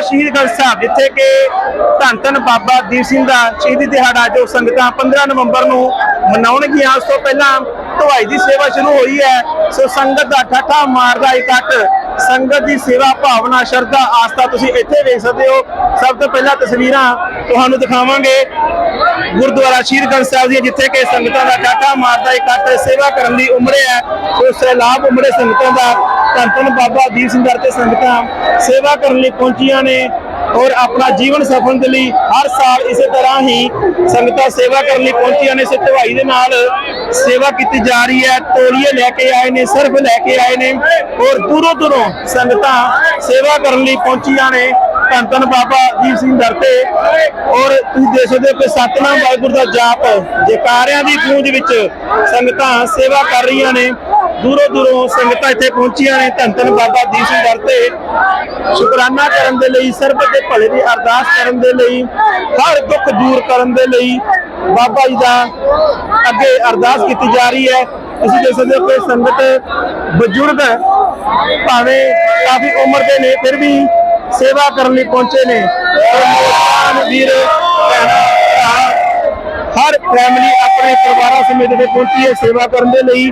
ਸ਼ਹੀਦਗੰਜ ਸਾਹਿਬ, ਜਿੱਥੇ ਕਿ ਧੰਨ ਧੰਨ ਬਾਬਾ ਦੀਪ ਸਿੰਘ ਦਾ ਸ਼ਹੀਦੀ ਦਿਹਾੜਾ ਜੋ ਸੰਗਤਾਂ 15 ਨਵੰਬਰ ਨੂੰ ਮਨਾਉਣਗੀਆਂ। ਉਸ ਤੋਂ ਪਹਿਲਾਂ ਢਵਾਈ ਦੀ ਸੇਵਾ ਸ਼ੁਰੂ ਹੋਈ ਹੈ। ਸੋ ਸੰਗਤ ਦਾ ਠਾਠਾ ਮਾਰਦਾ ਇਕੱਠ। ਸੰਗਤ ਦੀ ਸੇਵਾ, ਭਾਵਨਾ, ਸ਼ਰਧਾ, ਆਸਥਾ ਤੁਸੀਂ ਇੱਥੇ ਵੇਖ ਸਕਦੇ ਹੋ। ਸਭ ਤੋਂ ਪਹਿਲਾਂ ਤਸਵੀਰਾਂ ਤੁਹਾਨੂੰ ਦਿਖਾਵਾਂਗੇ। ਗੁਰਦੁਆਰਾ ਸ਼ਹੀਦਗੰਜ ਸਾਹਿਬ ਦੀਆਂ, ਜਿੱਥੇ ਕਿ ਸੰਗਤਾਂ ਦਾ ਠਾਠਾ ਮਾਰਦਾ ਇਕੱਠ। ਸੇਵਾ ਕਰਨ ਦੀ ਉਮਰੇ ਹੈ। ਸੋ ਸੈਲਾਬ ਉਮਰੇ ਸੰਗਤਾਂ ਦਾ ਧੰਨ ਧੰਨ ਬਾਬਾ ਦੀਪ ਸਿੰਘ ਦਰ ਤੇ ਸੰਗਤਾਂ ਸੇਵਾ ਕਰਨ ਲਈ ਪਹੁੰਚੀਆਂ ਨੇ ਔਰ ਆਪਣਾ ਜੀਵਨ ਸਫਲ ਦੇ ਲਈ ਹਰ ਸਾਲ ਇਸੇ ਤਰ੍ਹਾਂ ਹੀ ਸੰਗਤਾਂ ਸੇਵਾ ਕਰਨ ਲਈ ਪਹੁੰਚੀਆਂ ਨੇ, ਇਸ ਢਵਾਈ ਦੇ ਨਾਲ ਸੇਵਾ ਕੀਤੀ ਜਾ ਰਹੀ ਹੈ। ਤੋਲੀਏ ਲੈ ਕੇ ਆਏ ਨੇ, ਸਰਫ ਲੈ ਕੇ ਆਏ ਨੇ ਔਰ ਦੂਰੋਂ ਦੂਰੋਂ ਸੰਗਤਾਂ ਸੇਵਾ ਕਰਨ ਲਈ ਪਹੁੰਚੀਆਂ ਨੇ। ਧੰਨ ਧੰਨ ਬਾਬਾ ਦੀਪ ਸਿੰਘ ਦਰ ਤੇ ਔਰ ਤੁਸੀਂ ਦੇਖ ਸਕਦੇ ਹੋ ਕਿ ਸਤਨਾਮ ਵਾਹਿਗੁਰੂ ਦਾ ਜਾਪ ਜੈਕਾਰਿਆਂ ਦੀ ਗੂੰਜ ਵਿੱਚ ਸੰਗਤਾਂ ਸੇਵਾ ਕਰ ਰਹੀਆਂ ਨੇ। ਦੂਰੋਂ ਦੂਰੋਂ ਸੰਗਤਾਂ ਇੱਥੇ ਪਹੁੰਚੀਆਂ ਨੇ। ਧੰਨ ਧੰਨ ਬਾਬਾ ਦੀਪ ਸਿੰਘ ਦਰ ਤੇ। ਸ਼ੁਕਰਾਨਾ ਕਰਨ ਦੇ ਲਈ ਸਰਬਤ ਦੇ ਭਲੇ ਦੀ ਅਰਦਾਸ ਕਰਨ ਦੇ ਲਈ, ਹਰ ਦੁੱਖ ਦੂਰ ਕਰਨ ਦੇ ਲਈ ਬਾਬਾ ਜੀ ਦਾ ਅੱਗੇ ਅਰਦਾਸ ਕੀਤੀ ਜਾ ਰਹੀ ਹੈ। ਤੁਸੀਂ ਦੇਖ ਸਕਦੇ ਹੋ ਕਿ ਸੰਗਤ ਬਜ਼ੁਰਗ ਭਾਵੇਂ ਕਾਫੀ ਉਮਰ ਦੇ ਨੇ, ਫਿਰ ਵੀ ਸੇਵਾ ਕਰਨ ਲਈ ਪਹੁੰਚੇ ਨੇ। ਨੌਜਵਾਨ ਵੀਰ ਹਰ ਫੈਮਿਲੀ ਆਪਣੇ ਪਰਿਵਾਰਾਂ ਸਮੇਤ ਇੱਥੇ ਪਹੁੰਚੀ ਹੈ ਸੇਵਾ ਕਰਨ ਦੇ ਲਈ।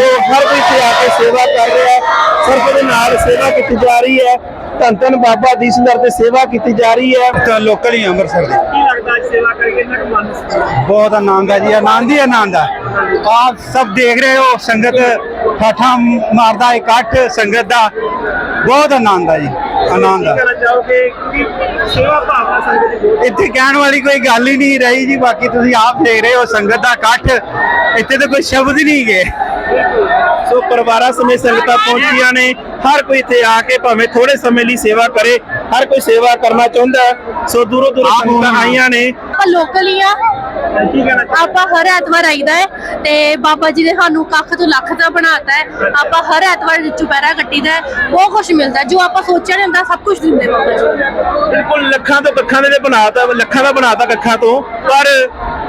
ਸੋ ਹਰ ਕੋਈ ਇੱਥੇ ਆ ਕੇ ਸੇਵਾ ਕਰ ਰਿਹਾ ਹੈ ਸਰਬ ਦੇ ਨਾਲ ਸੇਵਾ ਕੀਤੀ ਜਾ ਰਹੀ ਹੈ। ਧੰਨ ਧੰਨ ਬਾਬਾ ਸਿੰਘ ਦਰ ਤੇ ਸੇਵਾ ਕੀਤੀ ਜਾ ਰਹੀ ਹੈ। ਤਾਂ ਲੋਕਲ ਹੀ ਅੰਮ੍ਰਿਤਸਰ ਦੇ। ਕੀ ਲੱਗਦਾ ਅੱਜ ਸੇਵਾ ਕਰਕੇ ਕਿੰਨਾ ਕੁ ਮਨ ਬਹੁਤ ਆਨੰਦ ਹੈ ਜੀ ਆਨੰਦ ਹੀ ਆਨੰਦ ਹੈ ਆਪ ਸਭ ਦੇਖ ਰਹੇ ਹੋ ਸੰਗਤ ਠਾਠਾ ਮਾਰਦਾ ਇਕੱਠ ਸੰਗਤ ਦਾ। ਬਹੁਤ ਆਨੰਦ ਹੈ ਜੀ ਆਨੰਦ ਹੈ ਕਹਿਣਾ ਚਾਹੋਗੇ? ਕਿ ਸੇਵਾ ਭਾਵਨਾ ਸੰਗਤ ਦੀ? ਬਹੁਤ ਇੱਥੇ ਕਹਿਣ ਵਾਲੀ ਕੋਈ ਗੱਲ ਹੀ ਨਹੀਂ ਰਹੀ ਜੀ ਬਾਕੀ ਤੁਸੀਂ ਆਪ ਦੇਖ ਰਹੇ ਹੋ ਸੰਗਤ ਦਾ ਇਕੱਠ। ਇੱਥੇ ਤਾਂ ਕੋਈ ਸ਼ਬਦ ਹੀ ਨਹੀਂ ਗਏ ਸੋ ਪਰਿਵਾਰਾਂ ਸਮੇਤ ਸੰਗਤਾਂ ਪਹੁੰਚੀਆਂ ਨੇ ਹਰ ਕੋਈ ਇੱਥੇ ਆ ਕੇ ਭਾਵੇਂ ਥੋੜੇ ਸਮੇਂ ਲਈ ਸੇਵਾ ਕਰੇ ਹਰ ਕੋਈ ਸੇਵਾ ਕਰਨਾ ਚਾਹੁੰਦਾ। ਸੋ ਦੂਰੋਂ ਦੂਰੋਂ ਸੰਗਤਾਂ। ਆਈਆਂ ਨੇ ਆਪਾਂ ਲੋਕਲ ਹੀ ਆ? ਆਪਾਂ ਹਰ ਐਤਵਾਰ ਆਈਦਾ ਹੈ ਤੇ ਬਾਬਾ ਜੀ ਨੇ ਸਾਨੂੰ ਕੱਖ ਤੋਂ ਲੱਖ ਦਾ ਬਣਾਤਾ ਹੈ ਆਪਾਂ ਹਰ ਐਤਵਾਰ ਚੁਪਹਿਰਾ ਕੱਟੀਦਾ ਹੈ ਬਹੁਤ ਕੁਝ ਮਿਲਦਾ। ਜੋ ਆਪਾਂ ਸੋਚਿਆ ਨਹੀਂ ਹੁੰਦਾ ਸਭ ਕੁਝ ਦਿੰਦੇ ਬਾਬਾ ਜੀ ਬਿਲਕੁਲ ਲੱਖਾਂ ਤੋਂ ਕੱਖਾਂ ਦੇ ਤੇ ਬਣਾਤਾ ਲੱਖਾਂ ਦਾ ਬਣਾਤਾ ਕੱਖਾਂ ਤੋਂ ਪਰ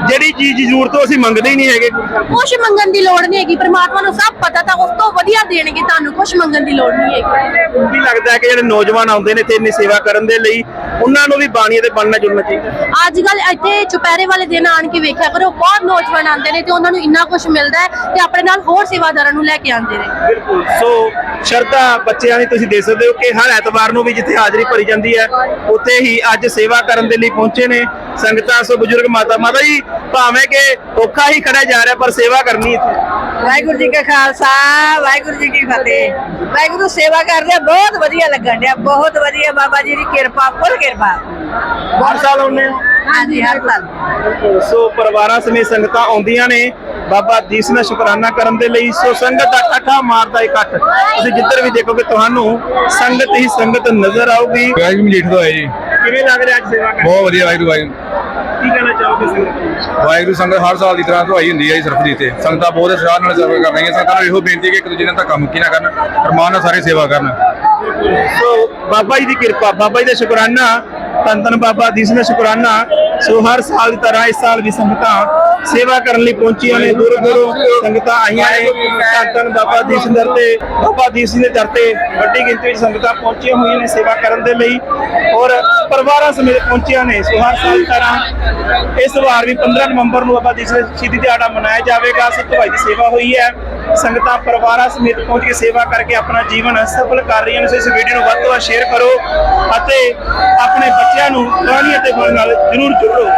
ਜਿਹੜੀ ਚੀਜ਼ ਦੀ ਜ਼ਰੂਰਤ ਉਹ ਅਸੀਂ ਮੰਗਦੇ ਹੀ ਨਹੀਂ ਹੈਗੇ। ਕੁਝ ਮੰਗਣ ਦੀ ਲੋੜ ਨਹੀਂ ਹੈਗੀ। ਪ੍ਰਮਾਤਮਾ ਨੂੰ ਸਭ ਪਤਾ ਤਾਂ ਉਸ ਤੋਂ ਵਧੀਆ ਦੇਣਗੇ ਤੁਹਾਨੂੰ ਕੁਝ ਮੰਗਣ ਦੀ ਲੋੜ ਨਹੀਂ ਹੈਗੀ। ਕੀ ਲੱਗਦਾ ਹੈ ਕਿ ਜਿਹੜੇ ਨੌਜਵਾਨ ਆਉਂਦੇ ਨੇ ਇੱਥੇ ਇੰਨੀ ਸੇਵਾ ਕਰਨ ਦੇ ਲਈ ਉਹਨਾਂ ਨੂੰ ਵੀ ਬਾਣੀਆਂ ਤੇ ਬਣਨਾ ਜੁੜਨਾ ਚਾਹੀਦਾ ਅੱਜ ਕੱਲ ਇੱਥੇ ਚੁਪਹਿਰੇ ਵਾਲੇ ਦਿਨ ਆਣ ਕੇ ਵੇਖਿਆ ਕਰੋ ਬਹੁਤ ਨੌਜਵਾਨ ਆਉਂਦੇ ਨੇ ਤੇ ਉਹਨਾਂ ਨੂੰ ਇੰਨਾ ਕੁਝ ਮਿਲਦਾ ਹੈ ਤੇ ਆਪਣੇ ਨਾਲ ਹੋਰ ਸੇਵਾਦਾਰਾਂ ਨੂੰ ਲੈ ਕੇ ਆਉਂਦੇ ਨੇ। ਬਿਲਕੁਲ। ਸੋ ਸ਼ਰਧਾ ਬੱਚਿਆਂ ਦੀ ਤੁਸੀਂ ਦੇਖ ਸਕਦੇ ਹੋ ਕਿ ਹਰ ਐਤਵਾਰ ਨੂੰ ਵੀ ਜਿੱਥੇ ਹਾਜ਼ਰੀ ਭਰੀ ਜਾਂਦੀ ਹੈ ਉੱਥੇ ਹੀ ਅੱਜ ਸੇਵਾ ਕਰਨ ਦੇ ਲਈ ਪਹੁੰਚੇ ਨੇ ਸੰਗਤਾਂ। ਸੋ ਬਜ਼ੁਰਗ ਮਾਤਾ ਮਾਤਾ ਜੀ ਭਾਵੇਂ ਕਿ ਔਖਾ ਹੀ ਖੜਾ ਜਾ ਰਿਹਾ ਪਰ ਸੇਵਾ ਕਰਨੀ ਇੱਥੇ। ਵਾਹਿਗੁਰੂ ਜੀ ਕਾ ਖਾਲਸਾ ਵਾਹਿਗੁਰੂ ਜੀ ਕੀ ਫਤਿਹ। ਵਾਹਿਗੁਰੂ ਸੇਵਾ ਕਰਦੇ ਬਹੁਤ ਵਧੀਆ ਲੱਗਣ ਡਿਆ ਬਹੁਤ ਵਧੀਆ ਬਾਬਾ ਜੀ ਦੀ ਕਿਰਪਾ ਫੁੱਲ ਕਿਰਪਾ। ਹਰ ਸਾਲ ਆਉਂਦੇ ਹੋ? ਹਾਂਜੀ ਹਰ ਸਾਲ। ਸੋ ਪਰਿਵਾਰਾਂ ਸਮੇਤ ਸੰਗਤਾਂ ਆਉਂਦੀਆਂ ਨੇ। ਬਾਬਾ ਦੀਪ ਸਿੰਘ ਦਾ ਸ਼ੁਕਰਾਨਾ ਕਰਨ ਦੇ ਲਈ ਸੋ ਸੰਗਤ ਦਾ ਇਕੱਠਾ ਮਾਰਦਾ ਇਕੱਠ ਤੁਸੀਂ ਜਿੱਧਰ ਵੀ ਦੇਖੋਗੇ ਤੁਹਾਨੂੰ ਸੰਗਤ ਹੀ ਸੰਗਤ ਨਜ਼ਰ ਆਊਗੀ। ਵਾਹਿਗੁਰੂ ਜੀ ਕਿਵੇਂ ਲੱਗ ਰਿਹਾ ਅੱਜ ਸੇਵਾ ਕਰਕੇ ਬਹੁਤ ਵਧੀਆ ਵਾਹਿਗੁਰੂ ਵਾਹਿਗੁਰੂ ਕੀ ਕਹਿਣਾ ਚਾਹੋਗੇ ਸੰਗਤ ਵਾਹਿਗੁਰੂ ਸੰਗਤ ਹਰ ਸਾਲ ਦੀ ਤਰ੍ਹਾਂ ਧੁਆਈ ਹੁੰਦੀ ਹੈ ਜੀ ਸਰਫ ਦੀ ਤੇ। ਸੰਗਤਾਂ ਬਹੁਤ ਉਤਸ਼ਾਹ ਨਾਲ ਸੇਵਾ ਕਰ ਰਹੀਆਂ। ਸੰਗਤਾਂ ਨੂੰ ਇਹੋ ਬੇਨਤੀ ਹੈ ਕਿ ਇੱਕ ਦੂਜੇ ਨਾਲ ਧੱਕਾ ਮੁੱਕੀ ਨਾ ਕਰਨ ਪਰਮਾਨ ਨਾਲ ਸਾਰੇ ਸੇਵਾ ਕਰਨ। ਸੋ ਬਾਬਾ ਜੀ ਦੀ ਕਿਰਪਾ ਬਾਬਾ ਜੀ ਦਾ ਸ਼ੁਕਰਾਨਾ। ਧੰਨ ਧੰਨ ਬਾਬਾ ਸਿੰਘ ਦਾ ਸ਼ੁਕਰਾਨਾ। ਸੋ ਹਰ ਸਾਲ ਦੀ ਤਰ੍ਹਾਂ ਇਸ ਸਾਲ ਵੀ ਸੰਗਤਾਂ ਸੇਵਾ ਕਰਨ ਲਈ ਪਹੁੰਚੀਆਂ ਨੇ, ਦੂਰੋਂ ਦੂਰੋਂ ਸੰਗਤਾਂ ਆਈਆਂ ਨੇ। ਧੰਨ ਬਾਬਾ ਦੀਪ ਸਿੰਘ ਦਰ ਤੇ, ਬਾਬਾ ਦੀਪ ਸਿੰਘ ਦੇ ਦਰ ਤੇ ਵੱਡੀ ਗਿਣਤੀ ਵਿੱਚ ਸੰਗਤਾਂ ਪਹੁੰਚੀਆਂ ਹੋਈਆਂ ਨੇ ਸੇਵਾ ਕਰਨ ਦੇ ਲਈ ਔਰ ਪਰਿਵਾਰਾਂ ਸਮੇਤ ਪਹੁੰਚੀਆਂ ਨੇ। ਸੋ ਹਰ ਸਾਲ ਦੀ ਤਰ੍ਹਾਂ ਇਸ ਵਾਰ ਵੀ 15 ਨਵੰਬਰ ਨੂੰ ਬਾਬਾ ਦੀਪ ਸਿੰਘ ਸ਼ਹੀਦੀ ਦਿਹਾੜਾ ਮਨਾਇਆ ਜਾਵੇਗਾ। ਸਭ ਤੋਂ ਵੱਡੀ ਸੇਵਾ ਹੋਈ ਹੈ। ਸੰਗਤਾਂ ਪਰਿਵਾਰਾਂ ਸਮੇਤ ਪਹੁੰਚ ਕੇ ਸੇਵਾ ਕਰਕੇ ਆਪਣਾ ਜੀਵਨ ਸਫਲ ਕਰ ਰਹੀਆਂ ਨੇ। ਸੋ ਇਸ ਵੀਡੀਓ ਨੂੰ ਵੱਧ ਤੋਂ ਵੱਧ ਸ਼ੇਅਰ ਕਰੋ ਅਤੇ ਆਪਣੇ ਬੱਚਿਆਂ ਨੂੰ ਕਹਾਣੀਆਂ ਤੇ ਗੁਣ ਨਾਲ ਜ਼ਰੂਰ bro.